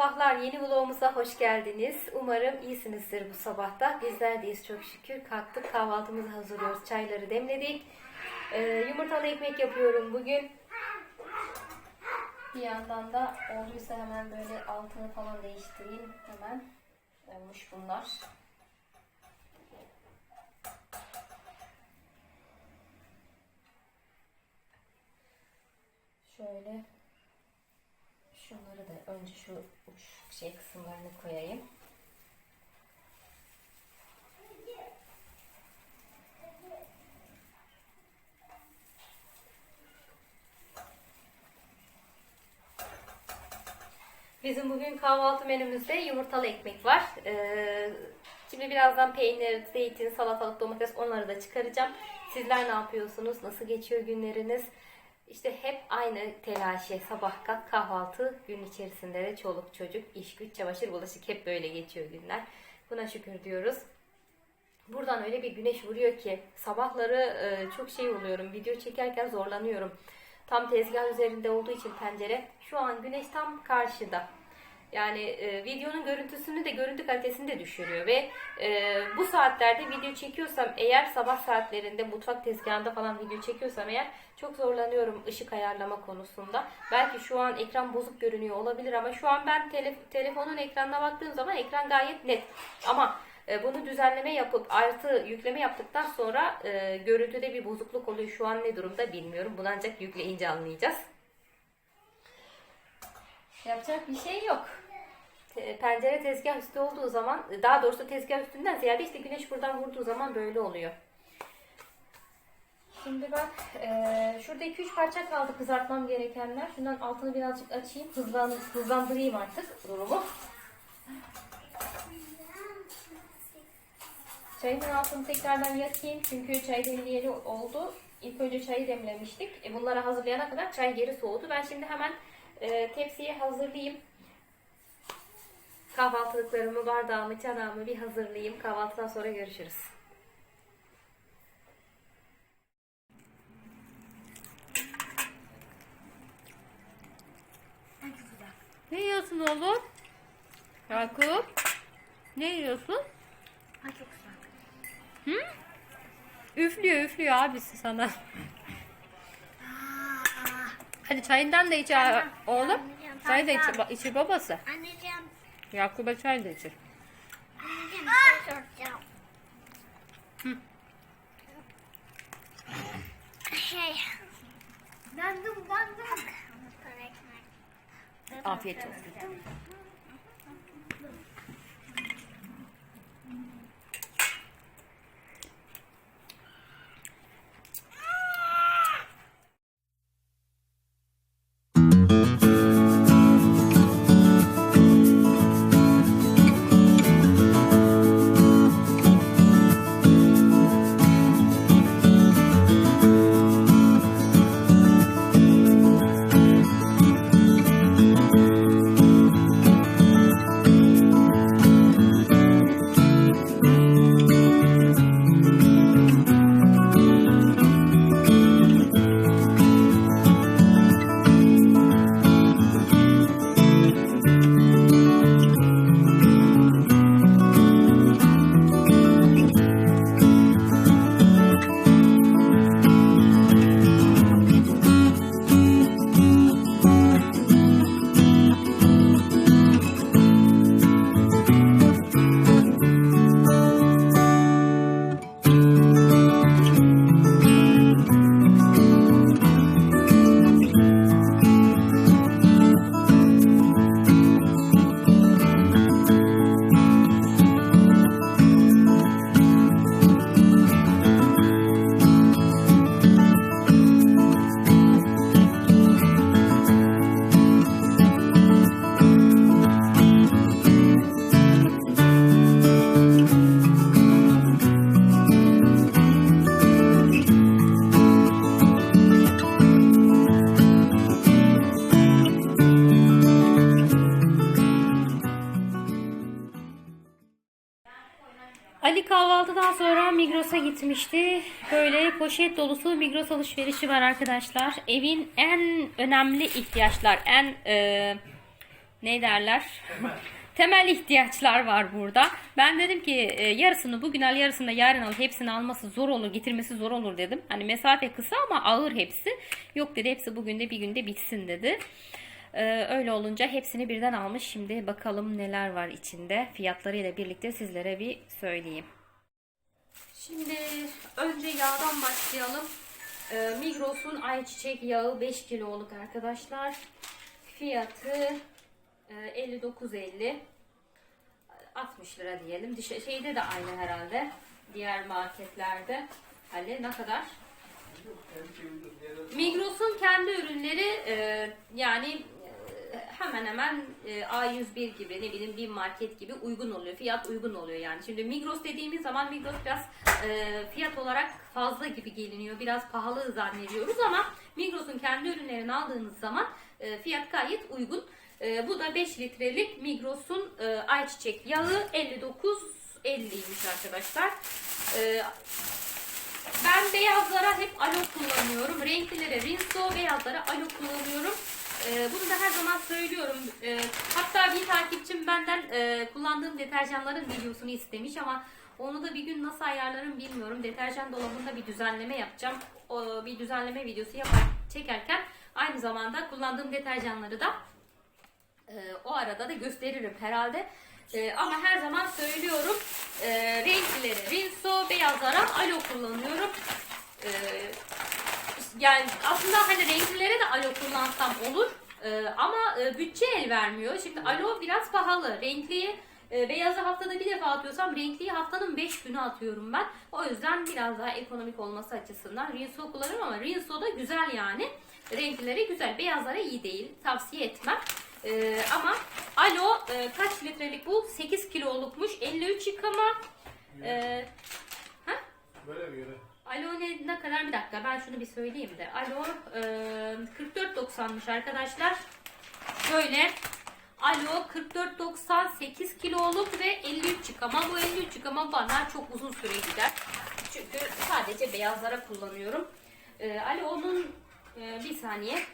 sabahlar. Yeni vlogumuza hoş geldiniz. Umarım iyisinizdir bu sabahta. Bizler deyiz çok şükür. Kalktık kahvaltımızı hazırlıyoruz. Çayları demledik. Ee, yumurtalı ekmek yapıyorum bugün. Bir yandan da olduysa hemen böyle altını falan değiştireyim. Hemen olmuş bunlar. Şöyle Şunları da önce şu uç şey kısımlarını koyayım. Bizim bugün kahvaltı menümüzde yumurtalı ekmek var. Ee, şimdi birazdan peynir, zeytin, salatalık, domates onları da çıkaracağım. Sizler ne yapıyorsunuz? Nasıl geçiyor günleriniz? İşte hep aynı telaşı. Sabah kalk kahvaltı, gün içerisinde de çoluk çocuk, iş güç, çamaşır, bulaşık hep böyle geçiyor günler. Buna şükür diyoruz. Buradan öyle bir güneş vuruyor ki sabahları e, çok şey oluyorum. Video çekerken zorlanıyorum. Tam tezgah üzerinde olduğu için pencere. Şu an güneş tam karşıda. Yani e, videonun görüntüsünü de görüntü kalitesini de düşürüyor ve e, bu saatlerde video çekiyorsam eğer sabah saatlerinde mutfak tezgahında falan video çekiyorsam eğer çok zorlanıyorum ışık ayarlama konusunda. Belki şu an ekran bozuk görünüyor olabilir ama şu an ben tele, telefonun ekranına baktığım zaman ekran gayet net. Ama e, bunu düzenleme yapıp artı yükleme yaptıktan sonra e, görüntüde bir bozukluk oluyor. Şu an ne durumda bilmiyorum. Bunu ancak yükleyince anlayacağız. Yapacak bir şey yok. Pencere tezgah üstü olduğu zaman, daha doğrusu tezgah üstünden ziyade işte güneş buradan vurduğu zaman böyle oluyor. Şimdi bak, eee, şurada 2-3 parça kaldı kızartmam gerekenler. Şundan altını birazcık açayım, hızlan, hızlandırayım artık durumu. Çayın altını tekrardan yakayım çünkü çay demleyeli oldu. İlk önce çayı demlemiştik. E, bunları hazırlayana kadar çay geri soğudu. Ben şimdi hemen e, tepsiye hazırlayayım. Kahvaltılıklarımı, bardağımı, çanağımı bir hazırlayayım. Kahvaltıdan sonra görüşürüz. Ne yiyorsun oğlum? Yakup. Ne yiyorsun? Ay çok güzel. Hı? Üflüyor üflüyor abisi sana. Hadi çayından da iç a- oğlum. Çay da içir, ba- içir babası. Anneciğim, Yakup'a çay da içir. anneciğim bir şey soracağım. Hı. Şey. Dandım dandım. Afiyet olsun. Ali kahvaltıdan sonra Migros'a gitmişti. Böyle poşet dolusu Migros alışverişi var arkadaşlar. Evin en önemli ihtiyaçlar, en e, ne derler? Temel ihtiyaçlar var burada. Ben dedim ki e, yarısını bugün al yarısını da yarın al hepsini alması zor olur getirmesi zor olur dedim. Hani mesafe kısa ama ağır hepsi. Yok dedi hepsi bugün de bir günde bitsin dedi. Ee, öyle olunca hepsini birden almış. Şimdi bakalım neler var içinde. Fiyatlarıyla birlikte sizlere bir söyleyeyim. Şimdi önce yağdan başlayalım. Ee, Migros'un ayçiçek yağı 5 kiloluk arkadaşlar. Fiyatı e, 59.50 60 lira diyelim. Şeyde de aynı herhalde. Diğer marketlerde. Ali ne kadar? Migros'un kendi ürünleri e, yani hemen hemen e, A101 gibi ne bileyim bir market gibi uygun oluyor. Fiyat uygun oluyor yani. Şimdi Migros dediğimiz zaman Migros biraz e, fiyat olarak fazla gibi geliniyor. Biraz pahalı zannediyoruz ama Migros'un kendi ürünlerini aldığınız zaman e, fiyat gayet uygun. Bu da 5 litrelik Migros'un ayçiçek yağı 59.50'ymiş arkadaşlar. Ben beyazlara hep alo kullanıyorum. Renklilere Rinso, beyazlara alo kullanıyorum. Ee, bunu da her zaman söylüyorum. Ee, hatta bir takipçim benden e, kullandığım deterjanların videosunu istemiş ama onu da bir gün nasıl ayarlarım bilmiyorum. Deterjan dolabında bir düzenleme yapacağım. O, bir düzenleme videosu yapar, çekerken aynı zamanda kullandığım deterjanları da ee, o arada da gösteririm herhalde. Ee, ama her zaman söylüyorum e, renklileri Rinso, beyazlara alo kullanıyorum. Ee, yani aslında hani renklilere de alo kullansam olur. Ee, ama e, bütçe el vermiyor. Şimdi alo biraz pahalı. Renkliyi e, beyazı haftada bir defa atıyorsam renkliyi haftanın 5 günü atıyorum ben. O yüzden biraz daha ekonomik olması açısından Rinso kullanıyorum ama Rinso da güzel yani. Renklileri güzel. Beyazlara iyi değil. Tavsiye etmem. Ee, ama alo e, kaç litrelik bu? 8 kilolukmuş. 53 yıkama. Ee, ha? Böyle bir göre. Alo ne, ne kadar bir dakika ben şunu bir söyleyeyim de. Alo e, 44.90'mış arkadaşlar. Şöyle Alo 44.98 kiloluk ve 53 yıkama. Bu 53 yıkama bana çok uzun süre gider. Çünkü sadece beyazlara kullanıyorum. E, Ali onun e, bir saniye.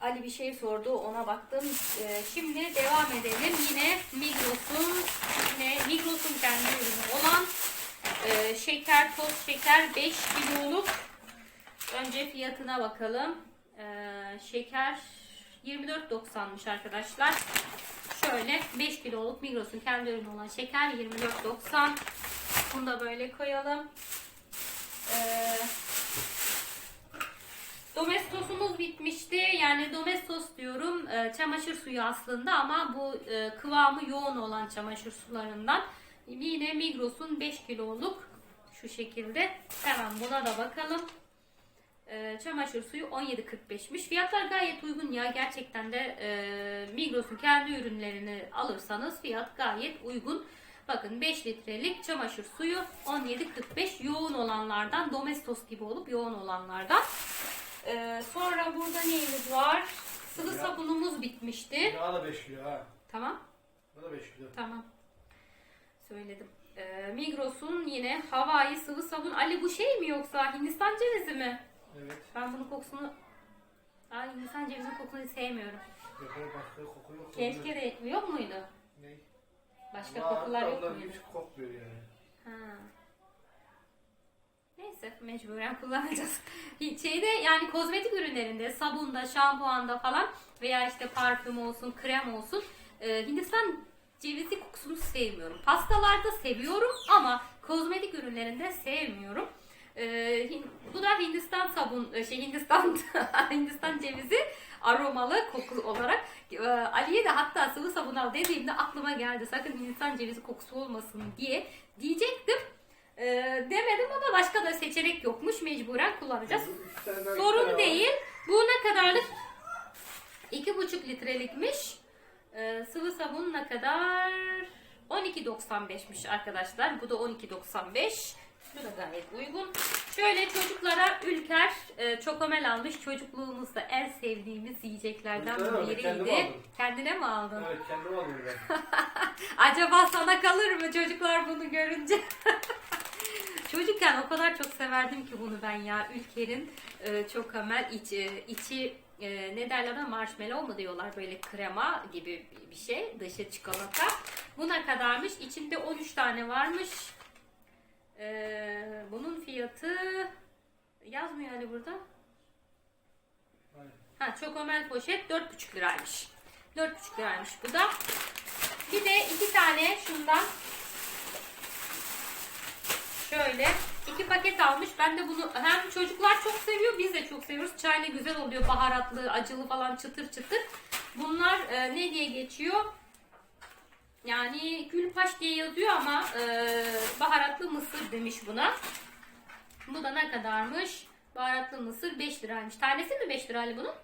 Ali bir şey sordu ona baktım. E, şimdi devam edelim. Yine Migros'un yine Migros'un kendi ürünü olan ee, şeker, toz şeker 5 kiloluk. Önce fiyatına bakalım. Ee, şeker 24.90'mış arkadaşlar. Şöyle 5 kiloluk Migros'un kendi ürünü olan şeker 24.90. Bunu da böyle koyalım. Ee, Domestosumuz bitmişti. Yani domestos diyorum e, çamaşır suyu aslında ama bu e, kıvamı yoğun olan çamaşır sularından. Yine Migros'un 5 kiloluk şu şekilde. Hemen buna da bakalım. E, çamaşır suyu 17.45'miş. Fiyatlar gayet uygun ya. Gerçekten de e, Migros'un kendi ürünlerini alırsanız fiyat gayet uygun. Bakın 5 litrelik çamaşır suyu 17.45 yoğun olanlardan domestos gibi olup yoğun olanlardan. Ee, sonra burada neyimiz var? Sıvı Ya. sabunumuz bitmişti. Yağ da 5 kilo ha. Tamam. Bu da 5 kilo. Tamam. Söyledim. Ee, Migros'un yine Hawaii sıvı sabun. Ali bu şey mi yoksa Hindistan cevizi mi? Evet. Ben bunun kokusunu Ay Hindistan cevizinin kokusunu sevmiyorum. Başka koku yok. Keşke de yok muydu? Ne? Başka Var, kokular yok muydu? hiç kokmuyor yani. Ha. Neyse mecburen kullanacağız. Şeyde yani kozmetik ürünlerinde sabunda, şampuanda falan veya işte parfüm olsun, krem olsun e, Hindistan cevizi kokusunu sevmiyorum. Pastalarda seviyorum ama kozmetik ürünlerinde sevmiyorum. E, Hin- bu da Hindistan sabun, e, şey Hindistan Hindistan cevizi aromalı koku olarak e, Ali'ye de hatta sıvı sabun al dediğimde aklıma geldi. Sakın Hindistan cevizi kokusu olmasın diye diyecektim. Ee, demedim ama başka da seçenek yokmuş. Mecburen kullanacağız. Sorun değil. Bu ne kadarlık? 2,5 litrelikmiş. Ee, sıvı sabun ne kadar? 12.95'miş arkadaşlar. Bu da 12.95. Bu da gayet uygun. Şöyle çocuklara Ülker e, çokomel almış. Çocukluğumuzda en sevdiğimiz yiyeceklerden Ülker mi? Kendim biriydi. aldım. Kendine mi aldın? Evet kendim alıyorum ben. Acaba sana kalır mı çocuklar bunu görünce? Çocukken o kadar çok severdim ki bunu ben ya. Ülker'in e, çok amel içi, içi e, ne derler ona marshmallow mu diyorlar böyle krema gibi bir şey dışı çikolata. Buna kadarmış. İçinde 13 tane varmış. E, bunun fiyatı yazmıyor hani burada. Aynen. Ha çokomel poşet 4,5 liraymış. 4,5 liraymış bu da. Bir de iki tane şundan şöyle iki paket almış. Ben de bunu hem çocuklar çok seviyor biz de çok seviyoruz. Çayla güzel oluyor baharatlı, acılı falan çıtır çıtır. Bunlar e, ne diye geçiyor? Yani gülpaş diye yazıyor ama e, baharatlı mısır demiş buna. Bu da ne kadarmış? Baharatlı mısır 5 liraymış. Tanesi mi 5 liraydı bunun?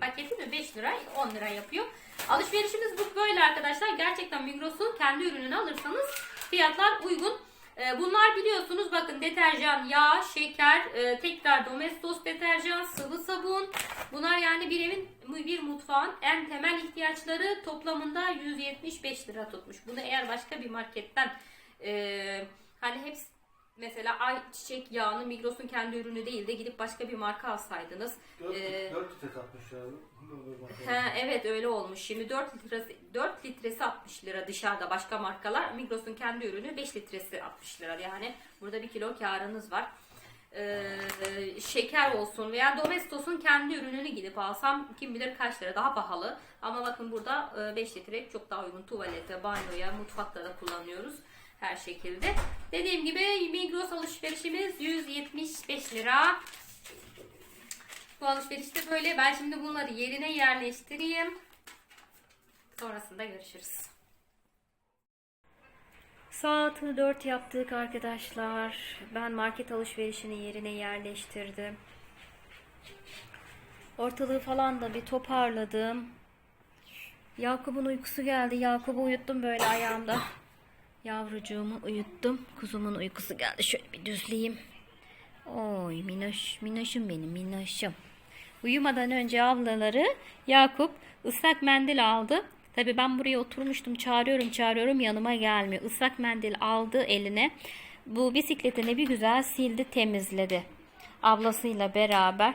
Paketi mi 5 lira 10 lira yapıyor. Alışverişimiz bu böyle arkadaşlar. Gerçekten Migros'un kendi ürününü alırsanız fiyatlar uygun. Ee, Bunlar biliyorsunuz bakın deterjan, yağ, şeker, e, tekrar domestos deterjan, sıvı sabun. Bunlar yani bir evin bir mutfağın en temel ihtiyaçları toplamında 175 lira tutmuş. Bunu eğer başka bir marketten e, hani hepsi mesela ayçiçek yağını Migros'un kendi ürünü değil de gidip başka bir marka alsaydınız 4 Ee, 4 litre satmış ya. Ha, evet öyle olmuş. Şimdi 4 litresi 4 litresi 60 lira dışarıda başka markalar. Migros'un kendi ürünü 5 litresi 60 lira. Yani burada bir kilo karınız var. Ee, şeker olsun veya Domestos'un kendi ürününü gidip alsam kim bilir kaç lira daha pahalı. Ama bakın burada 5 litre çok daha uygun tuvalete, banyoya, mutfakta da kullanıyoruz her şekilde. Dediğim gibi Migros alışverişimiz 175 lira. Bu alışverişte böyle. Ben şimdi bunları yerine yerleştireyim. Sonrasında görüşürüz. Saat 4 yaptık arkadaşlar. Ben market alışverişini yerine yerleştirdim. Ortalığı falan da bir toparladım. Yakup'un uykusu geldi. Yakup'u uyuttum böyle ayağımda. Yavrucuğumu uyuttum. Kuzumun uykusu geldi. Şöyle bir düzleyeyim. Oy minnoş, minnoşum benim minnoşum. Uyumadan önce ablaları Yakup ıslak mendil aldı. Tabii ben buraya oturmuştum çağırıyorum çağırıyorum yanıma gelmiyor. Islak mendil aldı eline. Bu bisikletini bir güzel sildi temizledi. Ablasıyla beraber.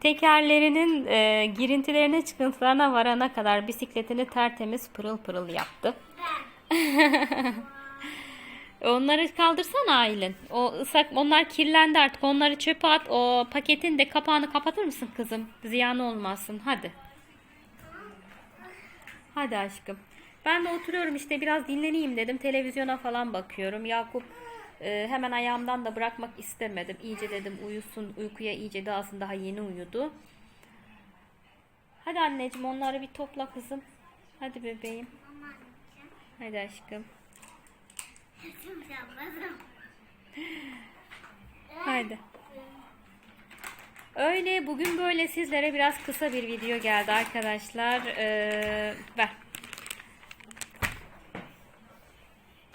Tekerlerinin e, girintilerine çıkıntılarına varana kadar bisikletini tertemiz pırıl pırıl yaptı. Onları kaldırsana Aylin. O ıslak onlar kirlendi artık. Onları çöpe at. O paketin de kapağını kapatır mısın kızım? Ziyan olmasın. Hadi. Hadi aşkım. Ben de oturuyorum işte biraz dinleneyim dedim. Televizyona falan bakıyorum. Yakup e, hemen ayağımdan da bırakmak istemedim. İyice dedim uyusun. Uykuya iyice dalsın. Daha yeni uyudu. Hadi anneciğim onları bir topla kızım. Hadi bebeğim. Hadi aşkım. Haydi. Öyle bugün böyle sizlere biraz kısa bir video geldi arkadaşlar. Ee, ver.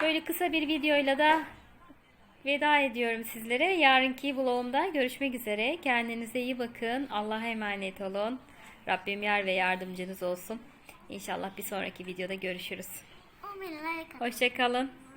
Böyle kısa bir videoyla da veda ediyorum sizlere. Yarınki vlogumda görüşmek üzere. Kendinize iyi bakın. Allah'a emanet olun. Rabbim yar ve yardımcınız olsun. İnşallah bir sonraki videoda görüşürüz. Hoşçakalın.